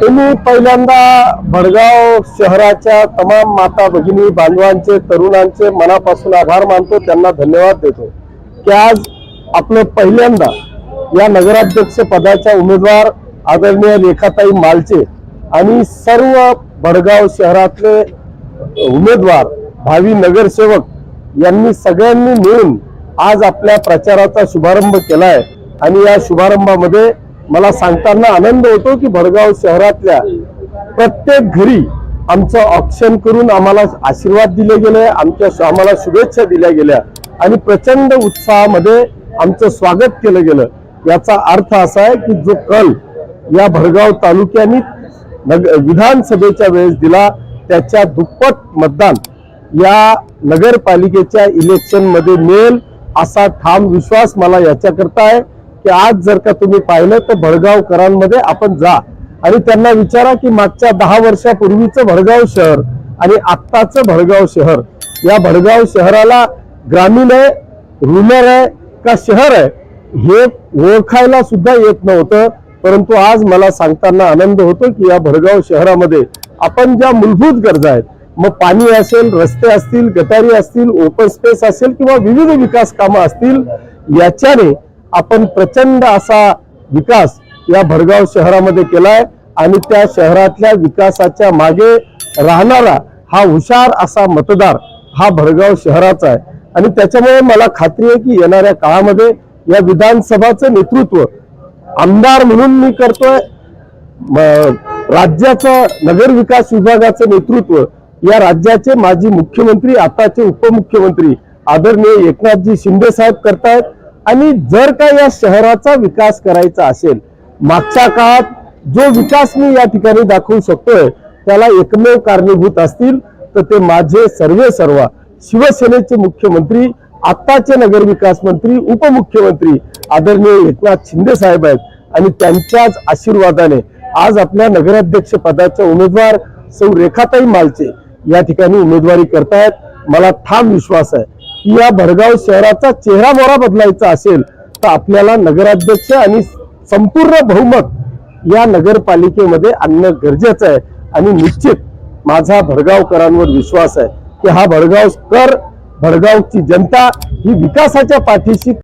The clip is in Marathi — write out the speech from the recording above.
तुम्ही पहिल्यांदा भडगाव शहराच्या तमाम माता भगिनी बांधवांचे तरुणांचे मनापासून आभार मानतो त्यांना धन्यवाद देतो. की आज आपलं पहिल्यांदा या नगराध्यक्ष पदाच्या उमेदवार आदरणीय रेखाताई मालचे आणि सर्व भडगाव शहरातले उमेदवार भावी नगरसेवक यांनी सगळ्यांनी मिळून आज आपल्या प्रचाराचा शुभारंभ केलाय. आणि या शुभारंभामध्ये मला सांगताना आनंद होतो की भडगाव शहरातल्या प्रत्येक घरी आमचं ऑप्शन करून आम्हाला आशीर्वाद दिले गेले आमच्या आम्हाला शुभेच्छा दिल्या गेल्या आणि प्रचंड उत्साहामध्ये आमचं स्वागत केलं गेलं. याचा अर्थ असा आहे की जो कल या भडगाव तालुक्याने नग विधानसभेच्या वेळेस दिला त्याच्या दुप्पट मतदान या नगरपालिकेच्या इलेक्शनमध्ये मिळेल असा ठाम विश्वास मला याच्याकरता आहे. की आज जर का तुम्ही पाहिलं तर भडगावकरांमध्ये आपण जा. आणि त्यांना विचारा की मागच्या दहा वर्षापूर्वीचं भडगाव शहर आणि आत्ताचं भडगाव शहर या भडगाव शहराला ग्रामीण आहे रुरल आहे का शहर आहे हे ओळखायला सुद्धा येत नव्हतं. परंतु आज मला सांगताना आनंद होतो की या भडगाव शहरामध्ये आपण ज्या मूलभूत गरजा आहेत मग पाणी असेल रस्ते असतील गटारी असतील ओपन स्पेस असेल किंवा विविध विकास कामं असतील याच्याने आपण प्रचंड असा विकास या भरगाव शहरामध्ये केलाय आणि त्या शहरातल्या विकासाच्या मागे राहणारा हा हुशार असा मतदार हा भरगाव शहराचा आहे. आणि त्याच्यामुळे मला खात्री आहे की येणाऱ्या काळामध्ये या विधानसभाचं नेतृत्व आमदार म्हणून मी करतोय म- राज्याचं नगर विकास विभागाचं नेतृत्व या राज्याचे माजी मुख्यमंत्री आताचे उपमुख्यमंत्री आदरणीय एकनाथजी शिंदे साहेब करतायत. आणि जर का या शहराचा विकास करायचा असेल मागच्या काळात जो विकास मी या ठिकाणी दाखवू शकतोय त्याला एकमेव कारणीभूत असतील तर ते माझे सर्वे सर्व शिवसेनेचे मुख्यमंत्री आत्ताचे नगरविकास मंत्री उपमुख्यमंत्री आदरणीय एकनाथ शिंदे साहेब आहेत. आणि त्यांच्याच आशीर्वादाने आज आपल्या नगराध्यक्ष पदाच्या उमेदवार सौ रेखाताई मालचे या ठिकाणी उमेदवारी करतायत. मला ठाम विश्वास आहे. या भरगाव शहराचा चेहरा मोहरा बदलायचा असेल तर आपल्याला नगराध्यक्ष आणि संपूर्ण बहुमत या नगरपालिकेमध्ये आणणं गरजेचं आहे. आणि निश्चित माझा भडगावकरांवर विश्वास आहे की हा भडगाव कर भडगावची जनता ही विकासाच्या पाठीशी